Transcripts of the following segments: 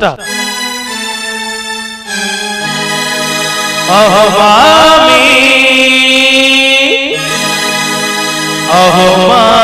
Master. অহবামি Ahama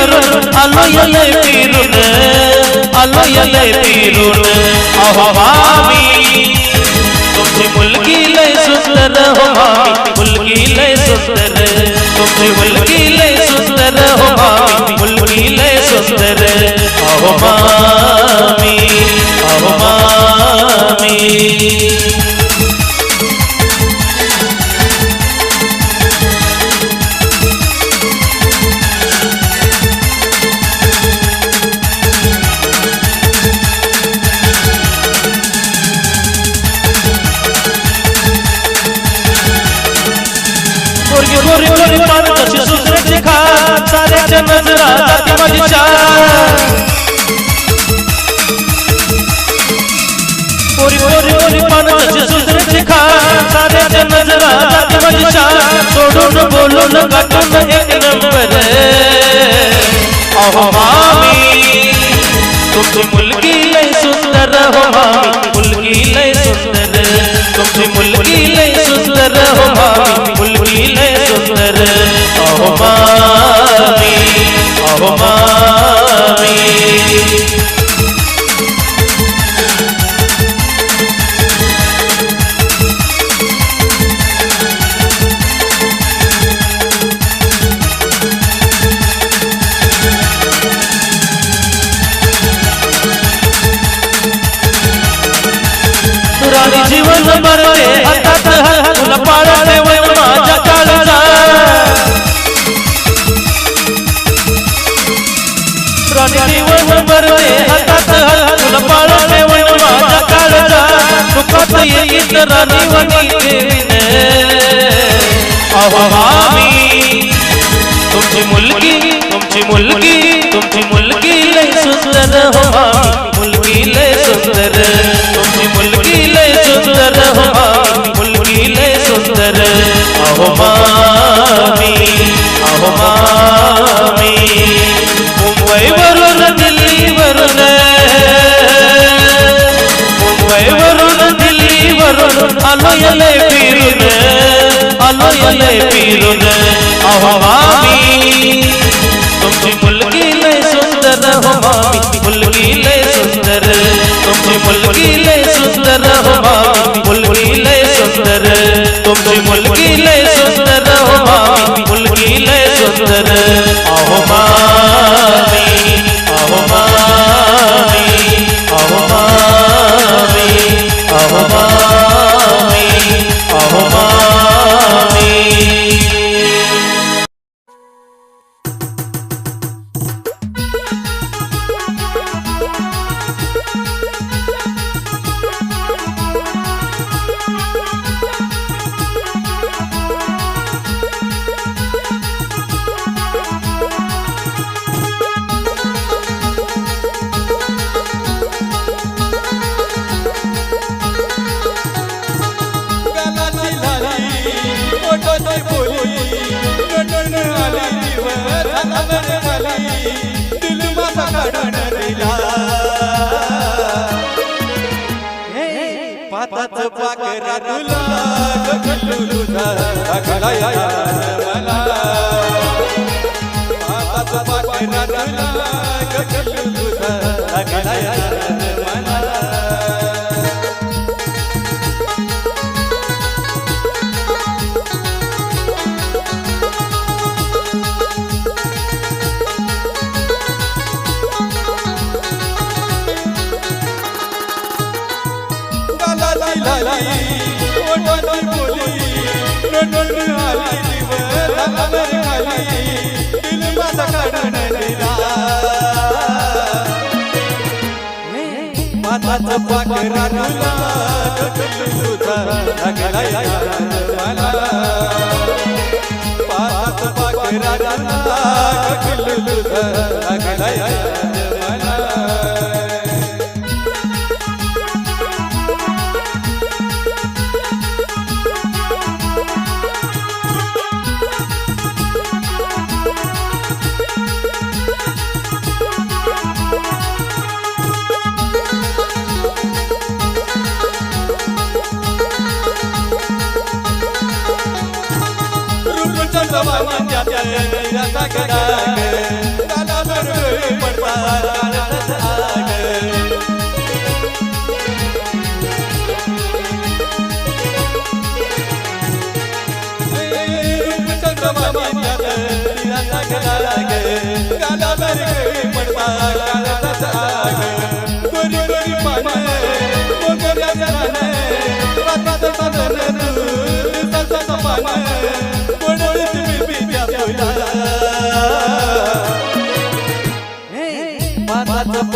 दिल्लीवरून आलो यलय फिरून आलो यलय फिरून अहो मामी तुमची मुलगी लय सुंदर हो मामी मुलगी लय सुंदर तुमची मुलगी लय सुंदर हो मामी मुलगी लय सुंदर अहो मामी अहो मामी শুনুন বলুন গঠন এক নম্বরে আমি তুমি মুলকি লাই সুন্দর হো আমি মুলকি লাই সুন্দর তুমি মুলকি লাই সুন্দর হো আমি মুলকি লাই সুন্দর অহমামি অহমামি ನಿಂತರಾನಿ ವನಿದ್ದೇನೆ ಅಹೋ ಹಾಮಿ ತುಮ್ಚಿ ಮುಲ್ಕಿ ತುಮ್ಚಿ করুন আলোয়ালে ফিরুন আলোয়ালে ফিরুন আহমামি তুমি মুলকিলে সুন্দর হমামি মুলকিলে সুন্দর তুমি মুলকিলে সুন্দর पाकरा तुला, गगन तुझा, अगला यार मला. पाताचं पाकरा तुला, गगन तुझा, अगला माताचा पाकरा तुला तुझा लागला मला माताचा पाकरा तुला यार मला रूपचंद्रमाच्या निराचा गडाग काला बरोबर पडता काळाचा आग रूपचंद्रमाच्या निराचा गडाग काला बरोबर पडता काळाचा आग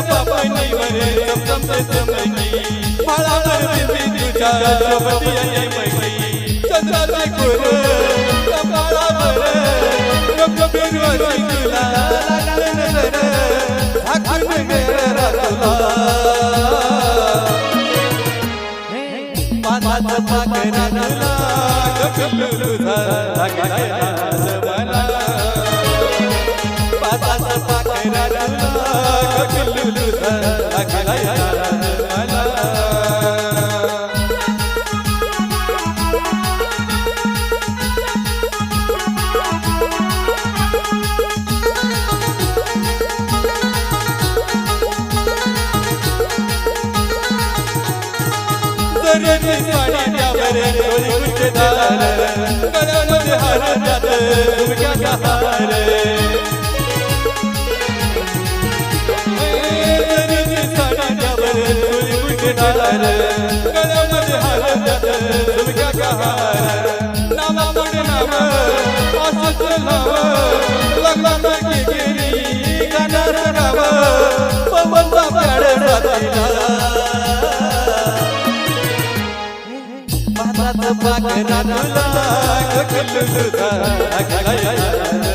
डोळ्याच्या पापणीवर चमचमते चमकी भाळावर बिंबी तुझ्या शोभती यमकी चंद्राचे कोर कपाळावर रक्तबिंदूवरी तुला लागले नजर झाकून गेलं रातला पाच पाकरा तुला गगलू तुझा लागला हार त्यात हार डोळी गुंठेदार गळ्यामध्ये हार त्यात झुमक्याचा हार नामापुढे नाम असंच नाव लागला नाही गेली गाणार गाव पवनचा प्याड साथीला पाच पाकरा तुला गगलू तुझा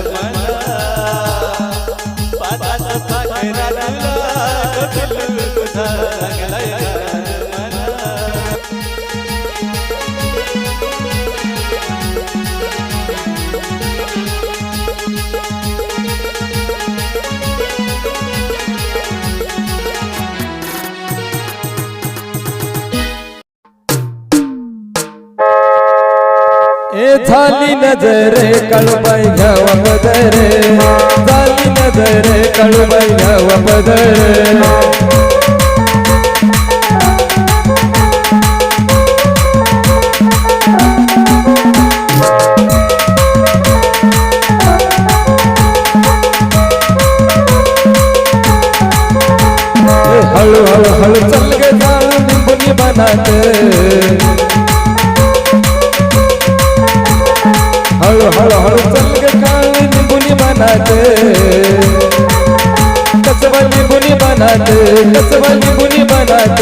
नजर कळबाई घ्यावा पदर. झाली नजर कळबाई घ्यावा पदर. ए हळू चल गे जाळू निंबुनी बनात. हळूहळू हळू हळू निघून मनात काळी निंबुनी बनात कसवा निघून मनात कसवा निंबुनी बनात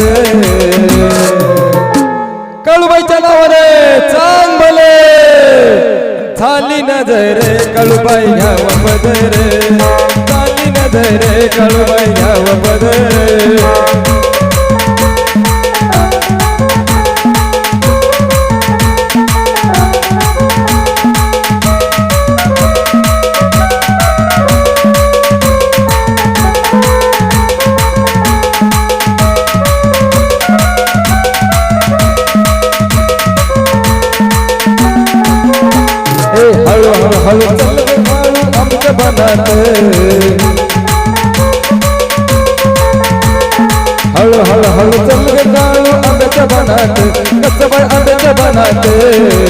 कळूबाईच्या नावाने चांग भले. झाली नजर कळूबाई घ्याव पदर झाली नजर कळूबाई घ्याव पदर बात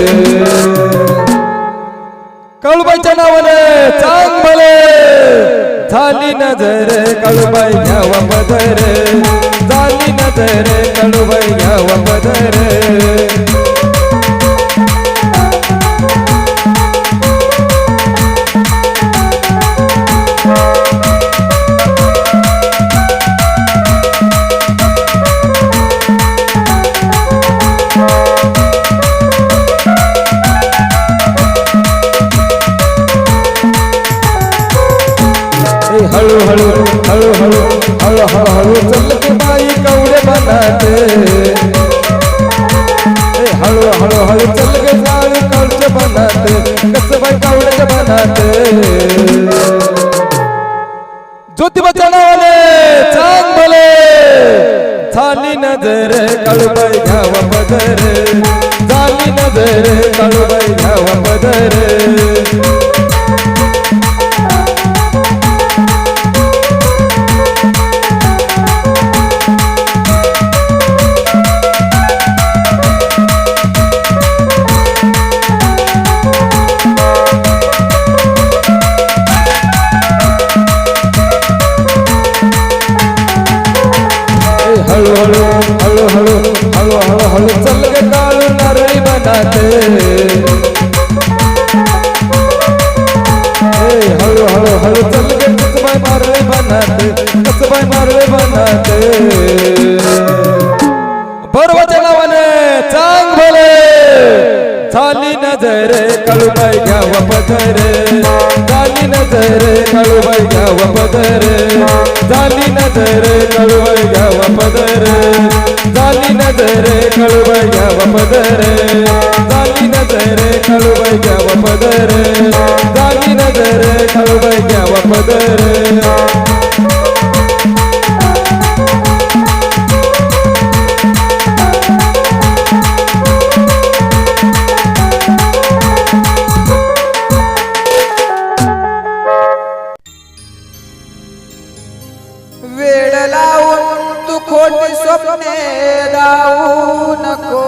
बरोबरच्या नावाने चांग भले. झाली नजर काळूबाई घ्यावा पदर. झाली नजर काळूबाई घ्यावा पदर. झाली नजर काळूबाई घ्यावा पदर. झाली नजर काळूबाई घ्यावा पदर. झाली नजर काळूबाई घ्यावा पदर. झाली नजर काळूबाई घ्यावा पदर. स्वप्ने राहू नको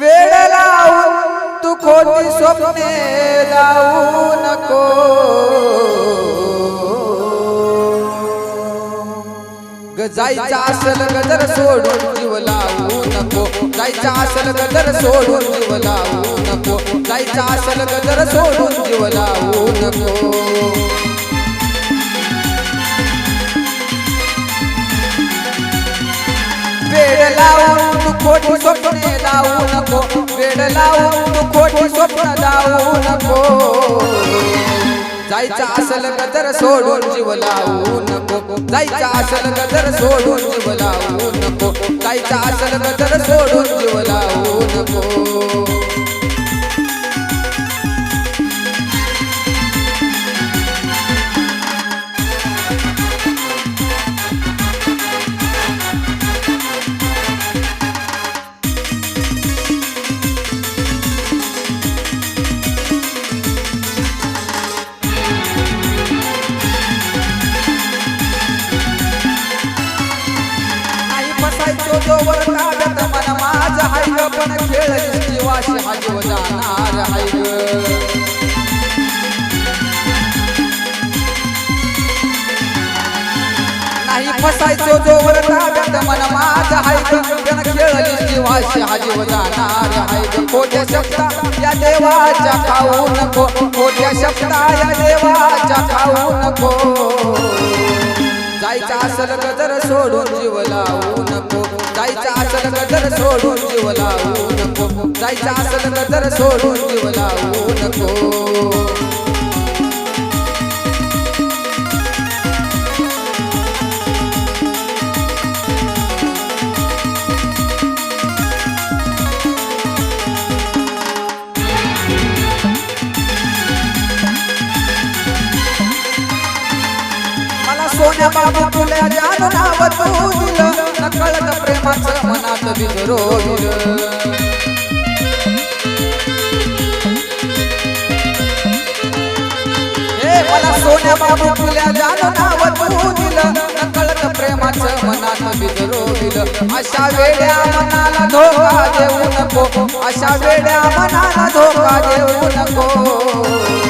वेळ लावून तू खोटी स्वप्ने राहू नको जायचा असल गदर सोडून जीव लावू नको. जायचा असल गदर सोडून जीव लावू नको. जायचा असल गदर सोडून जीव लावू नको. वेड लावून तू खोटी स्वप्ने लावू नको. वेड लावून तू खोटी स्वप्न लावू नको. जायचा असल गदर सोडून जीव लावू नको. जायचा असल गदर सोडून जीव लावू नको. जायचा असल गदर सोडून जीव लावू नको. पण खेळ जीवाशी हा जीव जाणार हाय नाही फसायचो जोवर काढत मन माझ हाय पण खेळ जीवाशी हा जीव जाणार हाय खोट्या शब्दा या देवाच्या खाऊ नको. खोट्या शब्दा या देवाच्या खाऊ नको. जायचा असल गदर सोडून जीव लावू नको. जायचा असल गदर सोडून जीव लावू नको. जायचा असल गदर सोडून जीव लावू नको. सोन्या बाबा तुला जान नाव तू दिलं नकळत प्रेमाचं मनात बिजरोविल मला सोन्या बाबू तुला जाणं नाव तू दिलं नकळत प्रेमाचं मनात बिजरो दिलं अशा वेड्या मनाला धोका देऊ नको. अशा वेड्या मनाला धोका देऊ नको.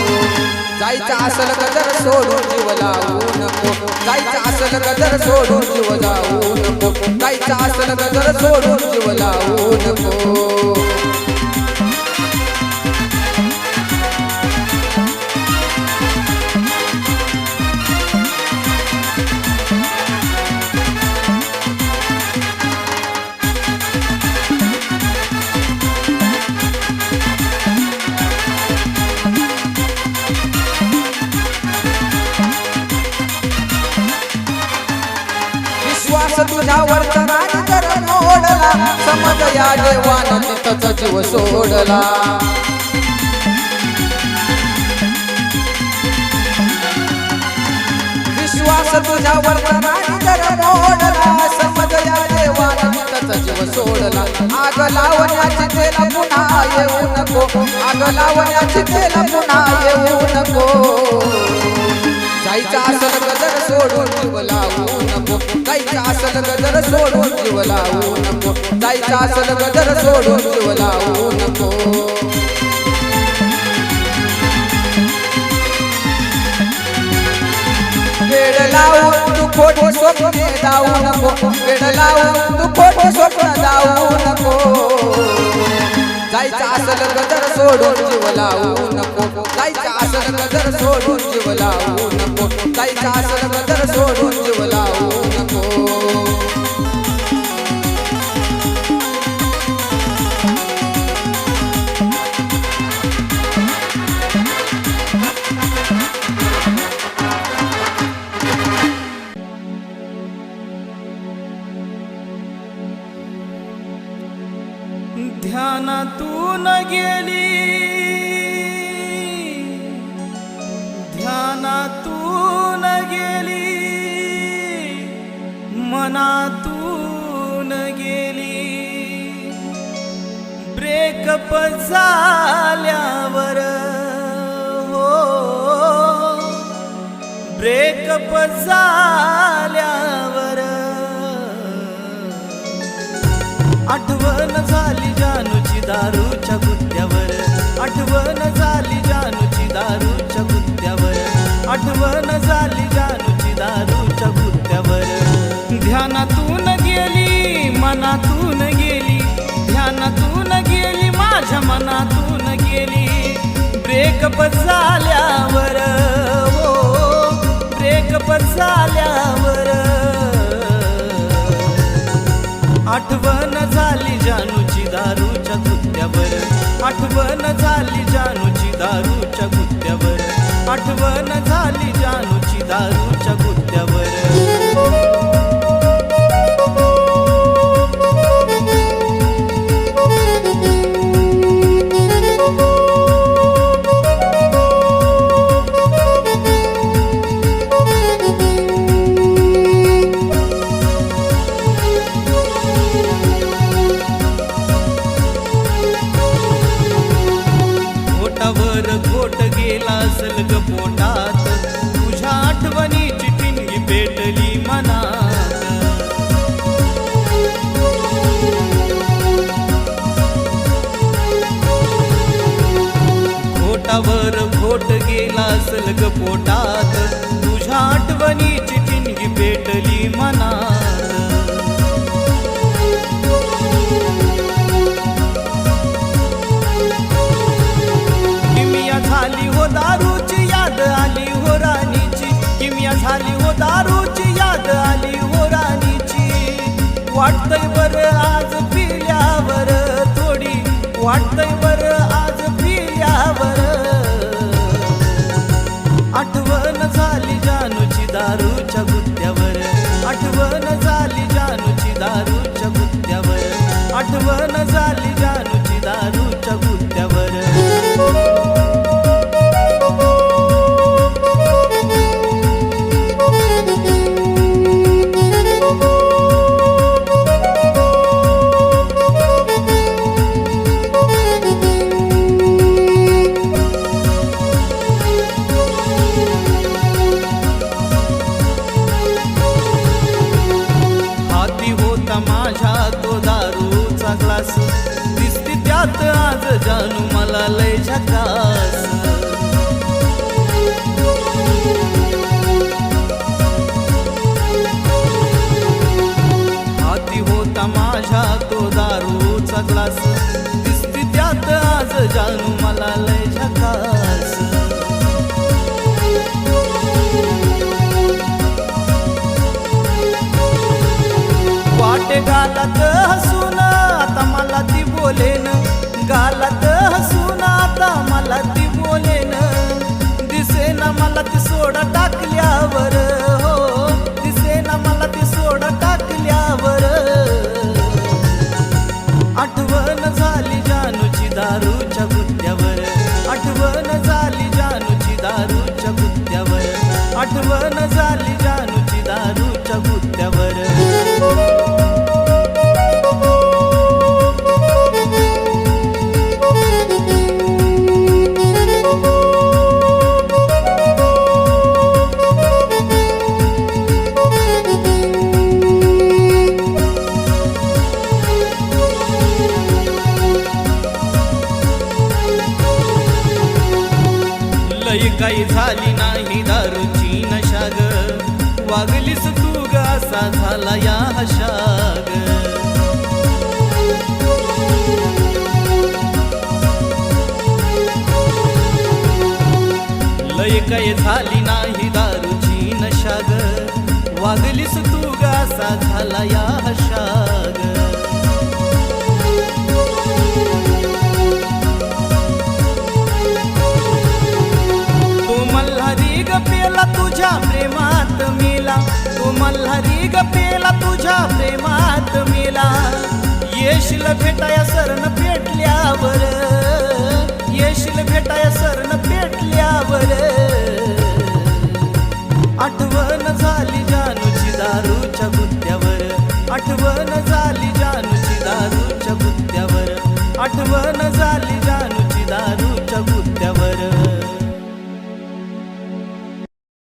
जायचं असल गदर सोडून जीव जाऊ नको. जायचं असल गदर सोडून जीव जाऊ नको. जायचं असल गदर सोडून जीव जाऊ नको. देवानं जीव सोडला. विश्वास तुझ्यावर मोडला. समज या जीव सोडला. आग लावण्याची तेला पुन्हा येऊ नको. आग लावण्याची तेला पुन्हा येऊ नको. जायचं असल गदर सोडून जीव लावू नको. जायचं असल गदर सोडून जीव लावू नको. जायचं असल गदर सोडून जीव लावू नको. वेड लावून तू खोटी स्वप्ने जाऊ नको. वेड लावून तू खोटी स्वप्न जाऊ नको. जायचं असल गदर सोडून जीव लावू नको? जायचं असल गदर सोडून जीव लावू नको? जायचं असल गदर सोडून जीव लावू नको? झाल्यावर आठवण झाली जानूची दारूच्या गुत्त्यावर आठवण झाली जानूची दारूच्या गुत्त्यावर आठवण झाली जानूची दारूच्या गुत्त्यावर ध्यानातून गेली मनातून गेली. ध्यानातून गेली माझ्या मनातून गेली. ब्रेकअप झाल्यावर हो झाल्यावर. आठवण झाली जानूची दारूच्या गुत्त्यावर आठवण झाली जानूची दारूच्या गुत्त्यावर आठवण झाली जानूची दारूच्या गुत्त्यावर घोटावर घोट गेला असल पोटात. तुझ्या आठवणीची ठिणगी पेटली मनात. किमिया झाली हो दारूची याद आली हो राणीची. किमिया झाली हो दारूची याद आली हो राणीची. वाटतय बर आज पिल्यावर थोडी. वाटतय बर आठवण झाली जानूची ग्लास दिसती त्यात आज जानू मला लय झकास. वाटे घालत हसून आता मला ती बोलेन. वागलीस झाला या शाग तू मल्हारी ग पेला तुझ्या प्रेमात मेला. तू मल्हारी ग पेला तुझ्या प्रेमात मेला. येशील भेटाया सरण पेटल्यावर. येशील भेटाया सरण पेटल्यावर. आठवण झाली दारूच्या गुत्त्यावर आठवण झाली जानूची दारूच्या गुत्त्यावर आठवण झाली